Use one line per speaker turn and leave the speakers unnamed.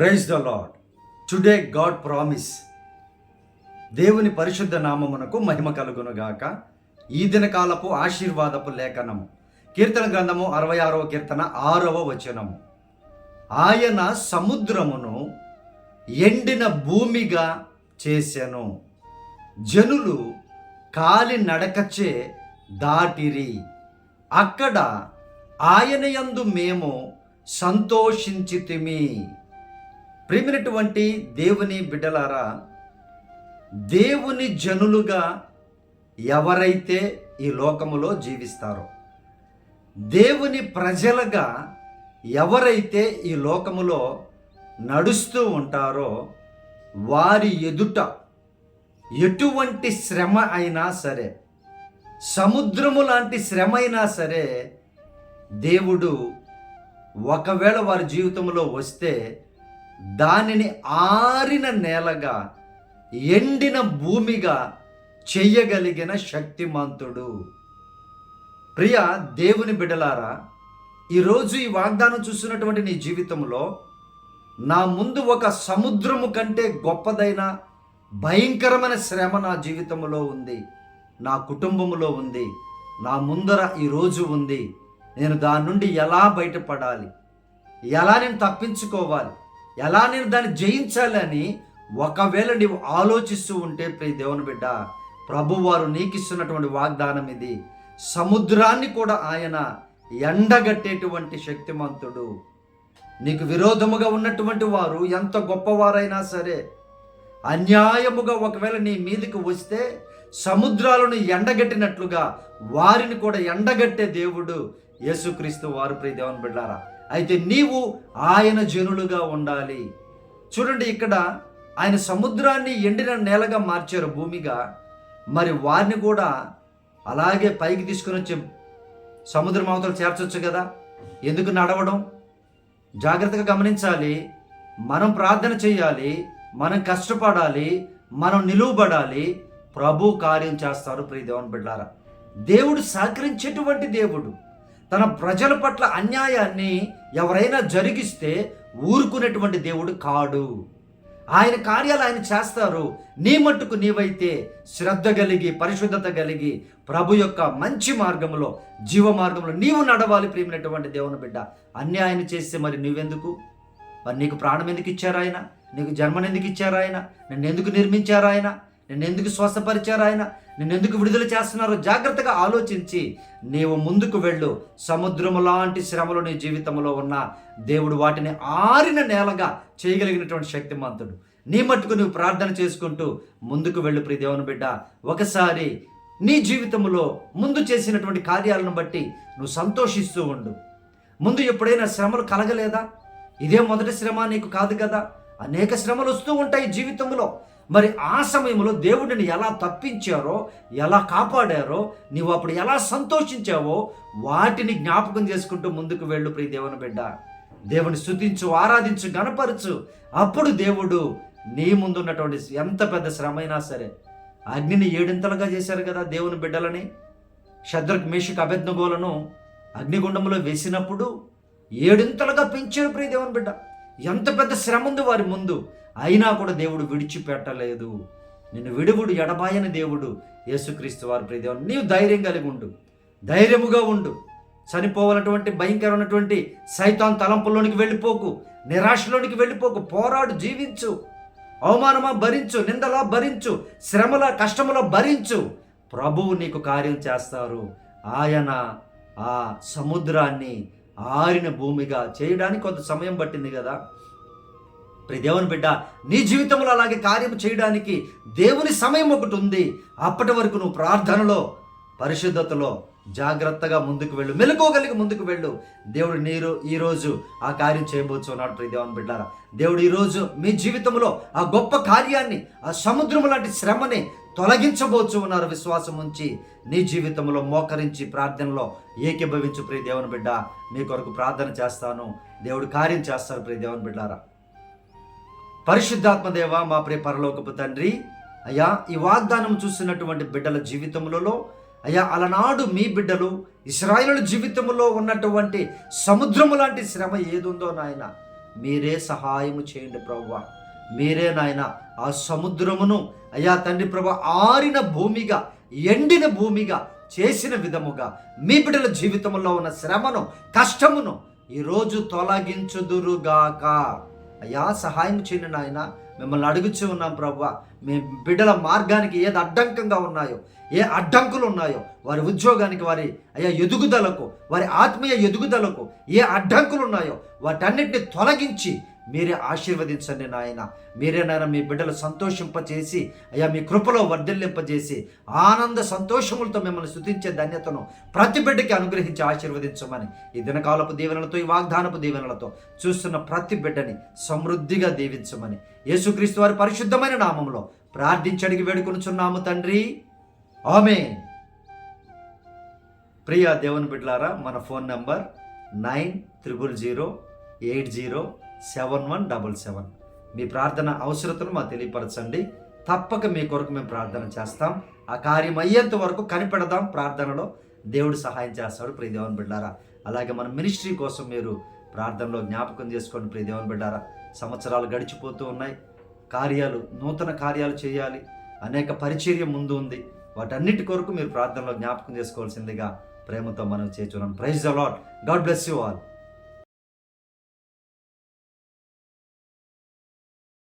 Praise the Lord today God promise దేవుని పరిశుద్ధ నామమునకు మహిమ కలుగునుగాక. ఈ దినకాలపు ఆశీర్వాదపు లేఖనము. కీర్తన గ్రంథము అరవై ఆరవ కీర్తన ఆరవ వచనము. ఆయన సముద్రమును ఎండిన భూమిగా చేసెను. జనులు కాలి నడకచే దాటిరి. అక్కడ ఆయన యందు మేము సంతోషించితిమి. ప్రేమినటువంటి దేవుని బిడ్డలారా దేవుని జనులుగా ఎవరైతే ఈ లోకములో జీవిస్తారో దేవుని ప్రజలుగా ఎవరైతే ఈ లోకములో నడుస్తూ ఉంటారో వారి ఎదుట ఎటువంటి శ్రమ అయినా సరే సముద్రము లాంటి శ్రమ అయినా సరే దేవుడు ఒకవేళ వారి జీవితంలో వస్తే దానిని ఆరిన నేలగా ఎండిన భూమిగా చెయ్యగలిగిన శక్తిమంతుడు. ప్రియ దేవుని బిడలారా ఈరోజు ఈ వాగ్దానం చూస్తున్నటువంటి నీ జీవితంలో నా ముందు ఒక సముద్రము కంటే గొప్పదైన భయంకరమైన శ్రమ నా జీవితంలో ఉంది. నా కుటుంబంలో ఉంది. నా ముందర ఈరోజు ఉంది. నేను దాని నుండి ఎలా బయటపడాలి? ఎలా నేను తప్పించుకోవాలి? ఎలా నేను దాన్ని జయించాలని ఒకవేళ నీవు ఆలోచిస్తూ ఉంటే ప్రియ దేవుని బిడ్డ ప్రభువారు నీకు ఇస్తున్నటువంటి వాగ్దానం ఇది. సముద్రాన్ని కూడా ఆయన ఎండగట్టేటువంటి శక్తిమంతుడు. నీకు విరోధముగా ఉన్నటువంటి వారు ఎంత గొప్పవారైనా సరే అన్యాయముగా ఒకవేళ నీ మీదకి వస్తే సముద్రాలను ఎండగట్టినట్లుగా వారిని కూడా ఎండగట్టే దేవుడు యేసుక్రీస్తు వారు ప్రియ దేవుని బిడ్డారా. అయితే నీవు ఆయన జనులుగా ఉండాలి. చూడండి ఇక్కడ ఆయన సముద్రాన్ని ఎండిన నేలగా మార్చారు భూమిగా. మరి వారిని కూడా అలాగే పైకి తీసుకుని వచ్చి సముద్రం అవతల చేర్చొచ్చు కదా? ఎందుకు నడవడం? జాగ్రత్తగా గమనించాలి. మనం ప్రార్థన చేయాలి. మనం కష్టపడాలి. మనం నిలువబడాలి. ప్రభు కార్యం చేస్తారు ప్రియ దేవుని బిడ్డారా. దేవుడు సహకరించేటువంటి దేవుడు. తన ప్రజల పట్ల అన్యాయాన్ని ఎవరైనా జరిగిస్తే ఊరుకునేటువంటి దేవుడు కాడు. ఆయన కార్యాలు ఆయన చేస్తారు. నీ మట్టుకు నీవైతే శ్రద్ధ కలిగి పరిశుద్ధత కలిగి ప్రభు యొక్క మంచి మార్గంలో జీవ మార్గంలో నీవు నడవాలి ప్రియమైనటువంటి దేవుని బిడ్డ. అన్యాయం చేస్తే మరి నువ్వెందుకు? మరి నీకు ప్రాణం ఎందుకు ఇచ్చారు ఆయన? నీకు జన్మను ఎందుకు ఇచ్చారు ఆయన? నన్ను ఎందుకు నిర్మించారు ఆయన? నిన్ను ఎందుకు శ్వాసపరిచారు ఆయన? నిన్ను ఎందుకు విడుదల చేస్తున్నారో జాగ్రత్తగా ఆలోచించి నీవు ముందుకు వెళ్ళు. సముద్రము లాంటి శ్రమలు నీ జీవితంలో ఉన్న దేవుడు వాటిని ఆరిన నేలగా చేయగలిగినటువంటి శక్తిమంతుడు. నీ మట్టుకు నువ్వు ప్రార్థన చేసుకుంటూ ముందుకు వెళ్ళు ప్రియ దేవుని బిడ్డ. ఒకసారి నీ జీవితంలో ముందు చేసినటువంటి కార్యాలను బట్టి నువ్వు సంతోషిస్తూ ఉండు. ముందు ఎప్పుడైనా శ్రమలు కలగలేదా? ఇదే మొదటి శ్రమ నీకు కాదు కదా? అనేక శ్రమలు వస్తూ ఉంటాయి జీవితంలో. మరి ఆ సమయంలో దేవుడిని ఎలా తప్పించారో ఎలా కాపాడారో నీవు అప్పుడు ఎలా సంతోషించావో వాటిని జ్ఞాపకం చేసుకుంటూ ముందుకు వెళ్ళు ప్రియ దేవుని బిడ్డ. దేవుని స్థుతించు ఆరాధించు గణపరచు. అప్పుడు దేవుడు నీ ముందున్నటువంటి ఎంత పెద్ద శ్రమ అయినా సరే అగ్నిని ఏడింతలుగా చేశారు కదా దేవుని బిడ్డలని. శద్రక్ మేషక్ అభెజ్ఞగోలను అగ్నిగుండంలో వేసినప్పుడు ఏడింతలుగా పెంచారు ప్రియ దేవుని బిడ్డ. ఎంత పెద్ద శ్రమ ఉంది వారి ముందు. అయినా కూడా దేవుడు విడిచిపెట్టలేదు. నిన్ను విడువుడు ఎడబాయని దేవుడు యేసుక్రీస్తు వారి ప్రియదేవుడు నీవు ధైర్యం కలిగి ఉండు. ధైర్యముగా ఉండు. చనిపోవాలన్నటువంటి భయంకరమైనటువంటి సైతాన్ తలంపుల్లోనికి వెళ్ళిపోకు. నిరాశలోనికి వెళ్ళిపోకు. పోరాడు జీవించు. అవమానమా భరించు. నిందలా భరించు. శ్రమల కష్టములో భరించు. ప్రభువు నీకు కార్యం చేస్తారు. ఆయన ఆ సముద్రాన్ని ఆరిన భూమిగా చేయడానికి కొంత సమయం పట్టింది కదా. ప్రియ దేవుని బిడ్డ నీ జీవితంలో అలాగే కార్యం చేయడానికి దేవుని సమయం ఒకటి ఉంది. అప్పటి వరకు నువ్వు ప్రార్థనలో పరిశుద్ధతలో జాగ్రత్తగా ముందుకు వెళ్ళు. మెలుకోగలిగి ముందుకు వెళ్ళు. దేవుడు నీరు ఈరోజు ఆ కార్యం చేయబోతున్నాడు ప్రియ బిడ్డారా. దేవుడు ఈరోజు మీ జీవితంలో ఆ గొప్ప కార్యాన్ని ఆ సముద్రం లాంటి శ్రమని తొలగించబోచు ఉన్నారు విశ్వాసం ఉంచి నీ జీవితంలో మోకరించి ప్రార్థనలో ఏకీభవించు ప్రియ దేవుని బిడ్డ. మీ కొరకు ప్రార్థన చేస్తాను. దేవుడు కార్యం చేస్తారు ప్రియ దేవుని బిడ్డారా. పరిశుద్ధాత్మ దేవ మా ప్రియ పరలోకపు తండ్రి అయ్యా ఈ వాగ్దానం చూసినటువంటి బిడ్డల జీవితములలో అయ్యా అలనాడు మీ బిడ్డలు ఇస్రాయిలు జీవితంలో ఉన్నటువంటి సముద్రము లాంటి శ్రమ ఏదుందో నాయన మీరే సహాయము చేయండి ప్రభువా మీరే నాయన ఆ సముద్రమును అయ్యా తండ్రి ప్రభ ఆరిన భూమిగా ఎండిన భూమిగా చేసిన విధముగా మీ బిడ్డల జీవితంలో ఉన్న శ్రమను కష్టమును ఈరోజు తొలగించుదురుగాక. అయ్యా సహాయం చేయండి నాయన. మిమ్మల్ని అడుగుచి ఉన్నాం ప్రభు. మీ బిడ్డల మార్గానికి ఏది అడ్డంకంగా ఉన్నాయో ఏ అడ్డంకులు ఉన్నాయో వారి ఉద్యోగానికి వారి అయ్యా ఎదుగుదలకు వారి ఆత్మీయ ఎదుగుదలకు ఏ అడ్డంకులు ఉన్నాయో వాటన్నిటిని తొలగించి మీరే ఆశీర్వదించండి నాయన. మీరే నాయన మీ బిడ్డలు సంతోషింపచేసి అయ్యా మీ కృపలో వర్ధిల్లింపజేసి ఆనంద సంతోషములతో మిమ్మల్ని స్థుతించే ధన్యతను ప్రతి బిడ్డకి అనుగ్రహించి ఆశీర్వదించమని ఈ దినకాలపు దీవెనలతో ఈ వాగ్దానపు దీవెనలతో చూస్తున్న ప్రతి బిడ్డని సమృద్ధిగా దీవించమని యేసుక్రీస్తు వారి పరిశుద్ధమైన నామంలో ప్రార్థించడికి వేడుకొనుచున్నాము తండ్రి. ఆమె ప్రియ దేవుని బిడ్లారా మన phone number nine triple zero eight zero seven one double seven. మీ ప్రార్థన అవసరతను మాకు తెలియపరచండి. తప్పక మీ కొరకు మేము ప్రార్థన చేస్తాం. ఆ కార్యం అయ్యేంత వరకు కనిపెడదాం ప్రార్థనలో. దేవుడు సహాయం చేస్తాడు ప్రియదేవన్ బిడ్డారా. అలాగే మన మినిస్ట్రీ కోసం మీరు ప్రార్థనలో జ్ఞాపకం చేసుకోండి ప్రియదేవన్ బిడ్డారా. సంవత్సరాలు గడిచిపోతూ ఉన్నాయి. కార్యాలు నూతన కార్యాలు చేయాలి. అనేక పరిచర్య ముందు ఉంది. వాటన్నిటి కొరకు మీరు ప్రార్థనలో జ్ఞాపకం చేసుకోవాల్సిందిగా ప్రేమతో మనం చేస్తున్నాం. Praise a lot God bless you all